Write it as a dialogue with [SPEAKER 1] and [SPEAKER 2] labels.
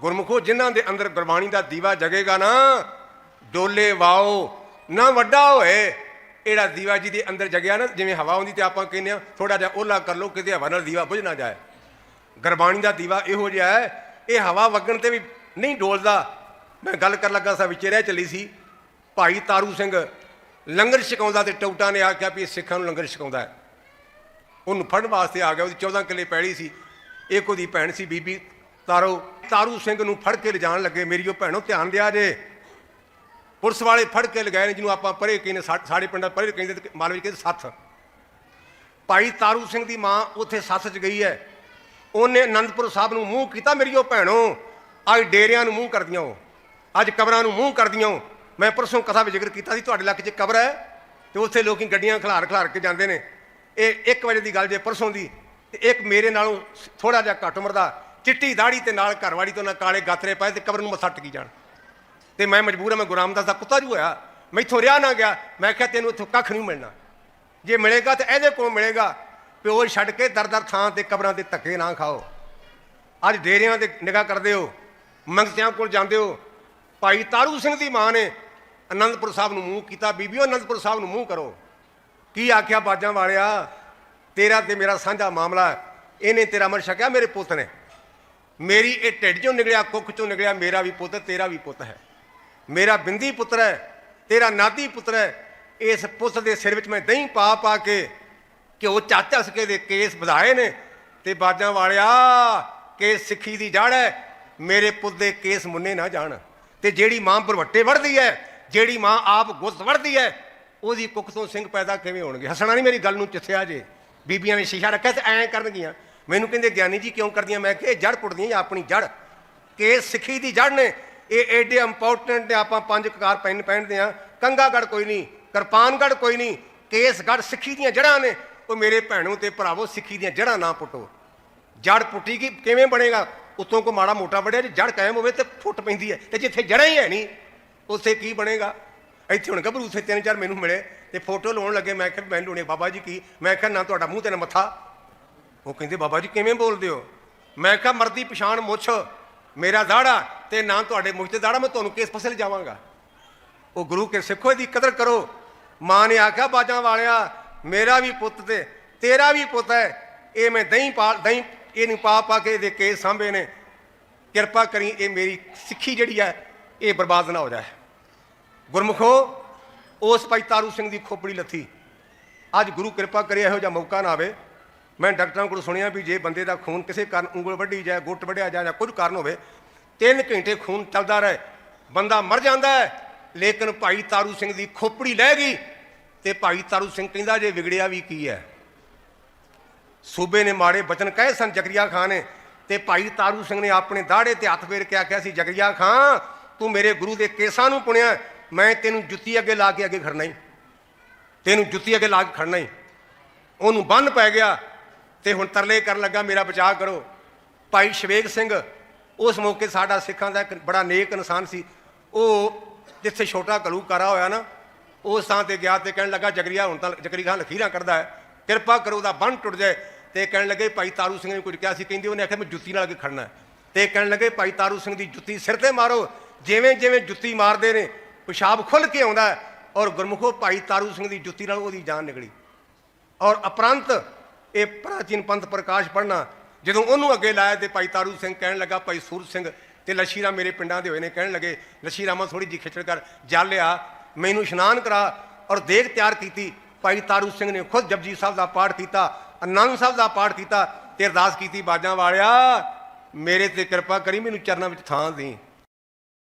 [SPEAKER 1] ਗੁਰਮੁਖੋ, ਜਿਨ੍ਹਾਂ ਦੇ ਅੰਦਰ ਗੁਰਬਾਣੀ ਦਾ ਦੀਵਾ ਜਗੇਗਾ ਨਾ, ਡੋਲੇ ਵਾਓ, ਨਾ ਵੱਡਾ ਹੋਏ। ਇਹੜਾ ਦੀਵਾ ਜੀ ਦੇ ਅੰਦਰ ਜਗਿਆ ਨਾ, ਜਿਵੇਂ ਹਵਾ ਆਉਂਦੀ ਤੇ ਆਪਾਂ ਕਹਿੰਦੇ ਆ ਥੋੜਾ ਜਿਹਾ ਓਲਾ ਕਰ ਲਓ, ਕਿਤੇ ਹਵਾ ਨਾਲ ਦੀਵਾ ਬੁਝ ਨਾ ਜਾਏ। ਗੁਰਬਾਣੀ ਦਾ ਦੀਵਾ ਇਹੋ ਜਿਹਾ ਹੈ, ਇਹ ਹਵਾ ਵਗਣ ਤੇ ਵੀ ਨਹੀਂ ਡੋਲਦਾ। ਮੈਂ ਗੱਲ ਕਰਨ ਲੱਗਾ ਸਾਂ, ਵਿਚੇ ਰਹਿ ਚੱਲੀ ਸੀ। ਭਾਈ ਤਾਰੂ ਸਿੰਘ ਲੰਗਰ ਛਕਾਉਂਦਾ ਤੇ ਟੌਟਾ ਨੇ ਆਖਿਆ ਵੀ ਇਹ ਸਿੱਖਾਂ ਨੂੰ ਲੰਗਰ ਛਕਾਉਂਦਾ ਹੈ। ਉਹਨੂੰ ਫੜਨ ਵਾਸਤੇ ਆ ਗਿਆ, ਉਹਦੀ 14 ਕਿੱਲੇ ਪੈੜੀ ਸੀ। ਇੱਕ ਉਹਦੀ ਭੈਣ ਸੀ ਬੀਬੀ ਤਾਰੋ। ਤਾਰੂ ਸਿੰਘ ਨੂੰ ਫੜ ਕੇ ਲਿਜਾਣ ਲੱਗੇ। ਮੇਰੀ ਉਹ ਭੈਣੋ, ਧਿਆਨ ਦਿਆ ਜੇ। ਪੁਲਿਸ ਵਾਲੇ ਫੜ ਕੇ ਲਗਾਏ ਨੇ, ਜਿਹਨੂੰ ਆਪਾਂ ਪਰੇ ਕਹਿੰਦੇ ਸਾਡੇ ਪਿੰਡਾਂ ਪਰੇ ਕਹਿੰਦੇ ਮਾਲਵੇ ਕਹਿੰਦੇ ਸੱਥ। ਭਾਈ ਤਾਰੂ ਸਿੰਘ ਦੀ ਮਾਂ ਉੱਥੇ ਸੱਥ 'ਚ ਗਈ ਹੈ। ਉਹਨੇ ਅਨੰਦਪੁਰ ਸਾਹਿਬ ਨੂੰ ਮੂੰਹ ਕੀਤਾ ਮੇਰੀ ਉਹ ਭੈਣੋ। ਅੱਜ ਡੇਰਿਆਂ ਨੂੰ ਮੂੰਹ ਕਰਦੀਆਂ ਉਹ। ਅੱਜ ਕਬਰਾਂ ਨੂੰ ਮੂੰਹ ਕਰਦੀਆਂ ਉਹ। ਮੈਂ ਪਰਸੋਂ ਕਥਾ ਵਿੱਚ ਜ਼ਿਕਰ ਕੀਤਾ ਸੀ, ਤੁਹਾਡੇ ਇਲਾਕੇ 'ਚ ਕਬਰ ਹੈ ਤੇ ਉੱਥੇ ਲੋਕੀ ਗੱਡੀਆਂ ਖਲਾਰ ਖਿਲਾਰ ਕੇ ਜਾਂਦੇ ਨੇ। ਇਹ 1 ਵਜੇ ਦੀ ਗੱਲ ਜੇ ਪਰਸੋਂ ਦੀ, ਤੇ ਇੱਕ ਮੇਰੇ ਨਾਲੋਂ ਥੋੜਾ ਜਿਹਾ ਘੱਟ ਉਮਰ ਦਾ ਚਿੱਟੀ ਦਾੜੀ ਤੇ ਨਾਲ ਘਰਵਾਲੀ ਤੋਂ ਨਾ ਕਾਲੇ ਗਾਤਰੇ ਪਾਏ ਤੇ ਕਬਰ ਨੂੰ ਮੱਥਾ ਟਕੀ ਜਾਣ। ਤੇ ਮੈਂ ਮਜਬੂਰ ਹਾਂ, ਮੈਂ ਗੁਰੂ ਰਾਮਦਾਸ ਦਾ ਕੁੱਤਾ ਜੂ ਹੋਇਆ। ਮੈਥੋਂ ਰਿਆ ਨਾ ਗਿਆ। ਮੈਂ ਕਿਹਾ ਤੈਨੂੰ ਇੱਥੋਂ ਕੱਖ ਨਹੀਂ ਮਿਲਣਾ। ਜੇ ਮਿਲੇਗਾ ਤਾਂ ਇਹਦੇ ਕੋਲ ਮਿਲੇਗਾ। ਪਿਓ ਛੱਡ ਕੇ ਦਰ ਦਰ ਥਾਂ ਤੇ ਕਬਰਾਂ ਤੇ ਧੱਕੇ ਨਾ ਖਾਓ। ਅੱਜ ਡੇਰਿਆਂ ਤੇ ਨਿਗਾਹ ਕਰਦੇ ਹੋ। ਮੰਗਤਿਆਂ ਕੋਲ ਜਾਂਦੇ ਹੋ। ਭਾਈ ਤਾਰੂ ਸਿੰਘ ਦੀ ਮਾਂ ਨੇ ਅਨੰਦਪੁਰ ਸਾਹਿਬ ਨੂੰ ਮੂੰਹ ਕੀਤਾ। ਬੀਬੀਓ, ਅਨੰਦਪੁਰ ਸਾਹਿਬ ਨੂੰ ਮੂੰਹ ਕਰੋ। ਕੀ ਆਖਿਆ ਬਾਜਾਂ ਵਾਲਿਆ? ਤੇਰਾ ਤੇ ਮੇਰਾ ਸਾਂਝਾ ਮਾਮਲਾ ਇਹਨੇ ਤੇਰਾ ਅਮਰ ਛਕਿਆ, ਮੇਰੇ ਪੁੱਤ ਨੇ। ਮੇਰੀ ਇਹ ਢਿੱਡ ਚੋਂ ਨਿਕਲਿਆ, ਕੁੱਖ ਚੋਂ ਨਿਕਲਿਆ, ਮੇਰਾ ਵੀ ਪੁੱਤ, ਤੇਰਾ ਵੀ ਪੁੱਤ ਹੈ। ਮੇਰਾ ਬਿੰਦੀ ਪੁੱਤਰ ਹੈ, ਤੇਰਾ ਨਾਦੀ ਪੁੱਤਰ ਹੈ, ਇਸ ਪੁੱਤ ਦੇ ਸਿਰ ਵਿੱਚ ਮੈਂ ਦਹੀਂ ਪਾ ਪਾ ਕੇ ਘਿਓ ਚਾਚਾ ਸਕੇ ਦੇ ਕੇਸ ਵਧਾਏ ਨੇ ਤੇ ਬਾਜਾਂ ਵਾਲਿਆ, ਕੇਸ ਸਿੱਖੀ ਦੀ ਜੜ ਹੈ, ਮੇਰੇ ਪੁੱਤ ਦੇ ਕੇਸ ਮੁੰਨੇ ਨਾ ਜਾਣ। ਤੇ ਜਿਹੜੀ ਮਾਂ ਭਰਵੱਟੇ ਵੜਦੀ ਹੈ, ਜਿਹੜੀ ਮਾਂ ਆਪ ਗੁੱਸ ਵੜਦੀ ਹੈ, ਉਹਦੀ ਕੁੱਖ ਤੋਂ ਸਿੰਘ ਪੈਦਾ ਕਿਵੇਂ ਹੋਣਗੇ? ਹੱਸਣਾ ਨਹੀਂ ਮੇਰੀ ਗੱਲ ਨੂੰ ਚਿੱਥਿਆ ਜੇ। ਬੀਬੀਆਂ ਨੇ ਸ਼ੀਸ਼ਾ ਰੱਖਿਆ ਤੇ ਐਂ ਕਰਨਗੀਆਂ। ਮੈਨੂੰ ਕਹਿੰਦੇ, ਗਿਆਨੀ ਜੀ ਕਿਉਂ ਕਰਦੀਆਂ? ਮੈਂ ਕਿਹਾ, ਇਹ ਜੜ ਪੁੱਟਦੀਆਂ ਜਾਂ ਆਪਣੀ ਜੜ ਕਿ ਸਿੱਖੀ ਦੀ ਜੜ ਨੇ। ਇਹ ਐਡੇ ਇੰਪੋਰਟੈਂਟ ਨੇ, ਆਪਾਂ ਪੰਜ ਕਕਾਰ ਪੈਨ ਪਹਿਨਦੇ ਆ ਕੰਗਾਗੜ ਕੋਈ ਨਹੀਂ ਕਿਰਪਾਨਗੜ ਕੋਈ ਨਹੀਂ ਕੇਸਗੜ ਸਿੱਖੀ ਦੀਆਂ ਜੜਾਂ ਨੇ। ਉਹ ਮੇਰੇ ਭੈਣੋ ਤੇ ਭਰਾਵੋ, ਸਿੱਖੀ ਦੀਆਂ ਜੜਾਂ ਨਾ ਪੁੱਟੋ। ਜੜ ਪੁੱਟੀ ਕੀ ਕਿਵੇਂ ਬਣੇਗਾ? ਉਤੋਂ ਕੋ ਮਾੜਾ ਮੋਟਾ ਵੜਿਆ ਜੇ ਜੜ ਕਾਇਮ ਹੋਵੇ ਤੇ ਫੁੱਟ ਪੈਂਦੀ ਹੈ। ਤੇ ਜਿੱਥੇ ਜੜਾਂ ਹੀ ਹੈ ਨਹੀਂ, ਉੱਥੇ ਕੀ ਬਣੇਗਾ? ਇੱਥੇ ਹੁਣ ਗੱਭਰੂ ਉੱਥੇ ਤਿੰਨ ਚਾਰ ਮੈਨੂੰ ਮਿਲੇ ਤੇ ਫੋਟੋ ਲਾਉਣ ਲੱਗੇ। ਮੈਂ ਕਿਹਾ ਮੈਨੂੰ ਲਾਉਣੀ ਬਾਬਾ ਜੀ ਕੀ? ਮੈਂ ਕਿਹਾ, ਨਾ, ਤੁਹਾਡਾ ਮੂੰਹ ਤੇ ਨਾ ਮੱਥਾ ਉਹ ਕਹਿੰਦੇ, ਬਾਬਾ ਜੀ ਕਿਵੇਂ ਬੋਲਦੇ ਹੋ? ਮੈਂ ਕਿਹਾ, ਮਰਦੀ ਪਛਾਣ ਮੁੱਛ, ਮੇਰਾ ਦਾੜਾ ਤੇ ਨਾ ਤੁਹਾਡੇ ਮੁੱਛ ਤੇ ਦਾੜਾ, ਮੈਂ ਤੁਹਾਨੂੰ ਕਿਸ ਪਾਸੇ ਲਿਜਾਵਾਂਗਾ ਉਹ ਗੁਰੂ ਕੇ ਸਿੱਖੋ, ਇਹਦੀ ਕਦਰ ਕਰੋ। ਮਾਂ ਨੇ ਆਖਿਆ, ਬਾਜਾਂ ਵਾਲਿਆ, ਮੇਰਾ ਵੀ ਪੁੱਤ ਤੇ, ਤੇਰਾ ਵੀ ਪੁੱਤ ਹੈ। ਇਹ ਮੈਂ ਦਹੀਂ ਪਾ, ਦਹੀਂ, ਇਹਨੂੰ ਪਾ ਪਾ ਕੇ ਇਹਦੇ ਕੇਸ ਸਾਂਭੇ ਨੇ। ਕਿਰਪਾ ਕਰੀ ਇਹ ਮੇਰੀ ਸਿੱਖੀ ਜਿਹੜੀ ਹੈ, ਇਹ ਬਰਬਾਦ ਨਾ ਹੋ ਜਾਏ। ਗੁਰਮੁਖੋ, ਉਸ ਭਾਈ ਤਾਰੂ ਸਿੰਘ ਦੀ ਖੋਪੜੀ ਲੱਥੀ। ਅੱਜ ਗੁਰੂ ਕਿਰਪਾ ਕਰੇ, ਇਹੋ ਜਿਹਾ ਮੌਕਾ ਨਾ ਆਵੇ। ਮੈਂ ਡਾਕਟਰਾਂ ਕੋਲ ਸੁਣਿਆ ਵੀ ਜੇ ਬੰਦੇ ਦਾ ਖੂਨ ਕਿਸੇ ਕਾਰਨ ਉਂਗਲ ਵੱਢੀ ਜਾਏ, ਗੁੱਟ ਵੱਢਿਆ ਜਾਏ ਜਾਂ ਕੁਝ ਕਾਰਨ ਹੋਵੇ 3 ਘੰਟੇ ਖੂਨ ਚੱਲਦਾ ਰਹੇ, ਬੰਦਾ ਮਰ ਜਾਂਦਾ ਹੈ। ਲੇਕਿਨ ਭਾਈ ਤਾਰੂ ਸਿੰਘ ਦੀ ਖੋਪੜੀ ਲੈ ਗਈ ਤੇ ਭਾਈ ਤਾਰੂ ਸਿੰਘ ਕਹਿੰਦਾ ਜੇ ਵਿਗੜਿਆ ਵੀ ਕੀ ਹੈ? ਸੂਬੇ ਨੇ ਮਾੜੇ ਬਚਨ ਕਹੇ ਸਨ ਜਗਰੀਆ ਖਾਨ ਨੇ ਤੇ ਭਾਈ ਤਾਰੂ ਸਿੰਘ ਨੇ ਆਪਣੇ ਦਾੜੇ ਤੇ ਹੱਥ ਫੇਰ ਕੇ ਆਖਿਆ ਸੀ, ਜਗਰੀਆ ਖਾਨ, ਤੂੰ ਮੇਰੇ ਗੁਰੂ ਦੇ ਕੇਸਾਂ ਨੂੰ ਪੁਣਿਆ, ਮੈਂ ਤੈਨੂੰ ਜੁੱਤੀ ਅੱਗੇ ਲਾ ਕੇ ਅੱਗੇ ਖੜਨਾ ਹੀ ਤੈਨੂੰ ਜੁੱਤੀ ਅੱਗੇ ਲਾ ਕੇ ਖੜਨਾ ਹੀ ਉਹਨੂੰ ਬੰਨ ਪੈ ਗਿਆ ਤੇ ਹੁਣ ਤਰਲੇ ਕਰਨ ਲੱਗਾ, ਮੇਰਾ ਬਚਾਅ ਕਰੋ। ਭਾਈ ਸ਼ਵੇਕ ਸਿੰਘ, ਉਸ ਮੌਕੇ ਸਾਡਾ ਸਿੱਖਾਂ ਦਾ ਇੱਕ ਬੜਾ ਨੇਕ ਇਨਸਾਨ ਸੀ। ਉਹ ਜਿੱਥੇ ਛੋਟਾ ਕਲੂਕਾਰਾ ਹੋਇਆ ਨਾ, ਉਸ ਥਾਂ ਤੇ ਗਿਆ ਤੇ ਕਹਿਣ ਲੱਗਾ ਜਗਰੀਆ ਹੁਣ ਤਾਂ ਜਗਰੀ ਖਾਨ ਲਖੀਰਾਂ ਕਰਦਾ ਹੈ। ਕਿਰਪਾ ਕਰੋ, ਉਹਦਾ ਬੰਨ ਟੁੱਟ ਜਾਏ। ਤੇ ਕਹਿਣ ਲੱਗੇ, ਭਾਈ ਤਾਰੂ ਸਿੰਘ ਨੇ ਕੁਝ ਕਿਹਾ ਸੀ, ਕਹਿੰਦੀ ਉਹਨੇ ਆਖਿਆ, ਮੈਂ ਜੁੱਤੀ ਨਾਲ ਅੱਗੇ ਖੜਨਾ ਹੈ। ਤੇ ਕਹਿਣ ਲੱਗੇ, ਭਾਈ ਤਾਰੂ ਸਿੰਘ ਦੀ ਜੁੱਤੀ ਸਿਰ ਤੇ ਮਾਰੋ। ਜਿਵੇਂ ਜਿਵੇਂ ਜੁੱਤੀ ਮਾਰਦੇ ਨੇ, ਪਿਸ਼ਾਬ ਖੁੱਲ ਕੇ ਆਉਂਦਾ ਔਰ ਗੁਰਮੁਖੋ ਭਾਈ ਤਾਰੂ ਸਿੰਘ ਦੀ ਜੁੱਤੀ ਨਾਲ ਉਹਦੀ ਜਾਨ ਨਿਕਲੀ। ਔਰ ਅਪਰੰਤ ਇਹ ਪ੍ਰਾਚੀਨ ਪੰਥ ਪ੍ਰਕਾਸ਼ ਪੜਨਾ ਜਦੋਂ ਉਹਨੂੰ ਅੱਗੇ ਲਾਇਆ ਤੇ ਭਾਈ ਤਾਰੂ ਸਿੰਘ ਕਹਿਣ ਲੱਗਾ, ਭਾਈ ਸੂਰਜ ਸਿੰਘ ਤੇ ਲਸ਼ੀ ਮੇਰੇ ਪਿੰਡਾਂ ਦੇ ਹੋਏ ਨੇ ਕਹਿਣ ਲੱਗੇ ਲਸ਼ੀ ਰਾਮਾ ਥੋੜੀ ਜਿਹੀ ਖਿੱਚੜ ਕਰ, ਜਲ ਲਿਆ, ਮੈਨੂੰ ਇਸ਼ਨਾਨ ਕਰਾ ਔਰ ਦੇਖ ਤਿਆਰ ਕੀਤੀ। ਭਾਈ ਤਾਰੂ ਸਿੰਘ ਨੇ ਖੁਦ ਜਪਜੀ ਸਾਹਿਬ ਦਾ ਪਾਠ ਕੀਤਾ ਆਨੰਦ ਸਾਹਿਬ ਦਾ ਪਾਠ ਕੀਤਾ ਤੇ ਅਰਦਾਸ ਕੀਤੀ, ਬਾਜਾਂ ਵਾਲਿਆ, ਮੇਰੇ ਤੇ ਕਿਰਪਾ ਕਰੀ, ਮੈਨੂੰ ਚਰਨਾਂ ਵਿੱਚ ਥਾਂ ਦੇ